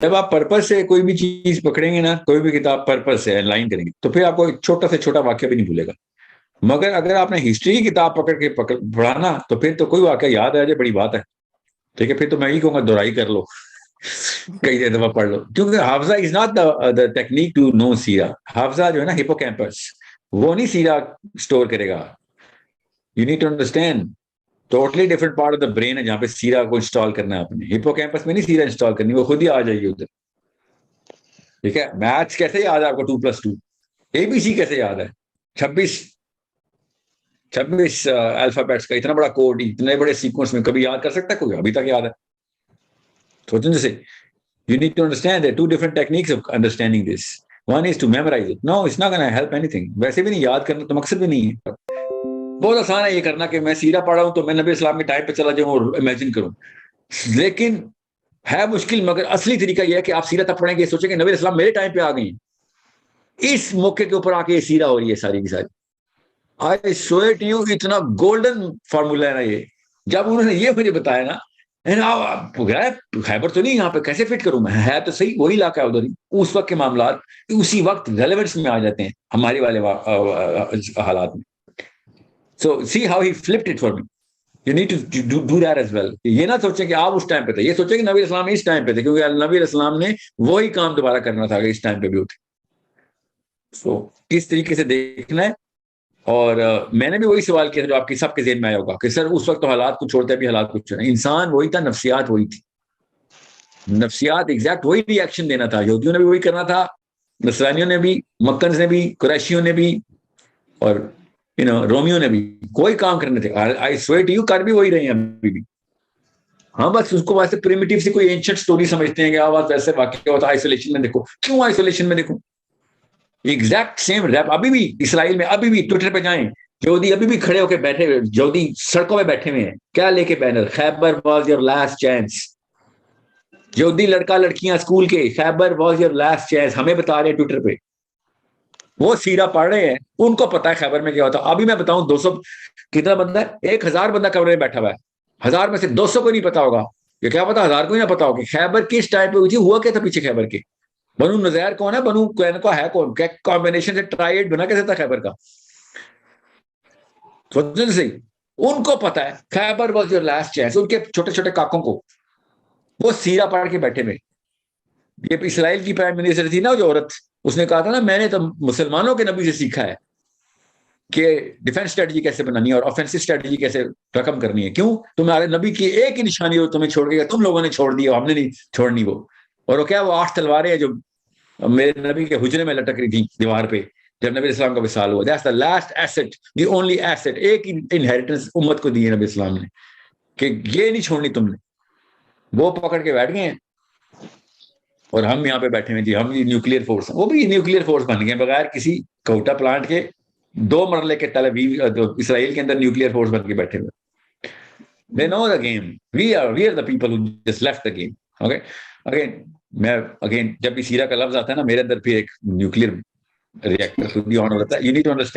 जब आप पर्पज से कोई भी चीज़ पकड़ेंगे ना, कोई भी किताब पर्पज से लाइन करेंगे तो फिर आपको एक छोटा से छोटा वाक्य भी नहीं भूलेगा। मगर अगर आपने हिस्ट्री की किताब पकड़ के पकड़, पढ़ाना तो फिर तो कोई वाक्य याद आ जाए, बड़ी बात है। ठीक है, फिर तो मैं ही कहूँगा, दोहराई कर लो। कई दफ़ा पढ़ लो। क्योंकि हाफजा is not the technique to know सीरा हाफजा जो है ना हिपोकैम्पस वो नहीं सीरा स्टोर करेगा। You need to understand totally different part of the brain है जहाँ पे सीरा को इंस्टॉल करना है आपने। हिपोकैम्पस में नहीं सीरा इंस्टॉल करनी, वो खुद ही आ जाएगी उधर। ठीक है? मैथ्स कैसे याद है आपको टू प्लस टू एबीसी कैसे याद है? छब्बीस छब्बीस अल्फाबेट्स का इतना बड़ा कोड इतने बड़े सीक्वेंस में कभी याद कर सकता कोई? अभी तक याद है। सोचने से। You need to understand there are two different techniques of understanding this. One is to memorize it. No, it's not going to help वैसे भी नहीं, याद करना तो मकसद भी नहीं है। बहुत आसान है ये करना कि मैं सीरा पढ़ा हूँ तो मैं नबी इस्लाम के टाइम पे चला जाऊँ और इमेजिन करूँ। लेकिन है मुश्किल, मगर असली तरीका यह है कि आप सीरा तब पढ़ेंगे सोचेंगे, नबी इस्लाम मेरे टाइम पे आ गई। इस मौके के ऊपर आके ये सीरा हो रही है सारी की सारी। आई स्वेट यू इतना गोल्डन फार्मूला है ना ये। जब उन्होंने ये मुझे बताया ना खैबर तो नहीं यहाँ पे, कैसे फिट करूँ मैं? है तो सही, वही इलाका है उधर ही। उस वक्त के मामला उसी वक्त रेलेवेंस में आ जाते हैं, हमारे वाले हालात में। So see how he flipped it for me you need to do do that as well ये ना सोचें कि आप उस टाइम पे थे। ये सोचें कि नबी इस्लाम इस टाइम पे थे क्योंकि नबी इस्लाम ने वही काम दोबारा करना था इस टाइम पे भी उठे। सो so, किस तरीके से देखना है? और uh, मैंने भी वही सवाल किया था जो आपकी सबके जेन में आया होगा कि सर उस वक्त तो हालात कुछ छोड़ते भी हालात कुछ छोड़े इंसान वही था नफ्सियात वही थी। नफ्सियात एग्जैक्ट वही रिएक्शन देना था। यहूदियों ने भी वही करना था नसरानियों ने भी मक्कन ने भी कुरैशियों ने भी और यू नो रोमियो ने भी कोई काम करने थे आई स्वेट यू कर भी वही रहे हैं अभी भी। हाँ बस उसको वैसे प्रिमिटिव से कोई एंशंट स्टोरी समझते हैं कि हाँ, वैसे वाक्य होता आइसोलेशन में देखो। क्यों आइसोलेशन में देखो? एग्जैक्ट सेम रैप अभी भी इसराइल में अभी भी ट्विटर पे जाएँ जोदी अभी भी खड़े होकर बैठे हुए जोदी सड़कों में बैठे हुए हैं। क्या लेके banner? Khyber was your last chance जोदी लड़का लड़कियाँ स्कूल के Khyber was your last chance हमें बता रहे हैं ट्विटर पे। वो सीरा पढ़ रहे हैं, उनको पता है खैबर में क्या होता है। अभी मैं बताऊँ, दो सौ, कितना बंदा है? एक हज़ार बंदा कमरे में बैठा हुआ है। हज़ार में से दो सौ को नहीं पता होगा। ये क्या पता, हज़ार को ही ना पता होगा खैबर किस टाइप पे हुई थी, हुआ क्या था पीछे खैबर के? बनु नजैर कौन है? बनु कैन, का है कौन? क्या कॉम्बिनेशन से ट्राइड बना कैसे था खैबर का? सोचने से उनको पता है, Khyber was your last chance उनके छोटे छोटे काकों को। वो सीरा पढ़ के बैठे में ये इसराइल की प्राइम मिनिस्टर थी ना, जो औरत। उसने कहा था ना, मैंने तो मुसलमानों के नबी से सीखा है कि डिफेंस स्ट्रेटजी कैसे बनानी है और ऑफेंसिव स्ट्रेटजी कैसे रकम करनी है। क्यों? तुम्हारे नबी की एक ही निशानी हो तुम्हें छोड़ गया तुम लोगों ने छोड़ दिया हमने नहीं छोड़नी वो। और वो क्या, वो आठ तलवारें हैं जो मेरे नबी के हुजरे में लटक रही थी दीवार पे, जब नबी इस्लाम का विशाल हुआ। That's the last asset the only asset एक इनहेरिटेंस उम्मत को दी है नबी इस्लाम ने कि ये नहीं छोड़नी तुमने। वो पकड़ के बैठ गए हैं। और हम यहाँ पे बैठे हुए थे हम न्यूक्लियर फोर्स वो भी न्यूक्लियर फोर्स बन गए बगैर किसी कोटा प्लांट के। दो मरले के तले इसराइल के अंदर न्यूक्लियर फोर्स बन के बैठे हुए they know the game we are we are the people just left the game okay again मैं अगेन जब भी सीरा का लफ्ज आता है ना, मेरे अंदर फिर एक न्यूक्लियर रिएक्टर ही ऑन होता है। You need to understand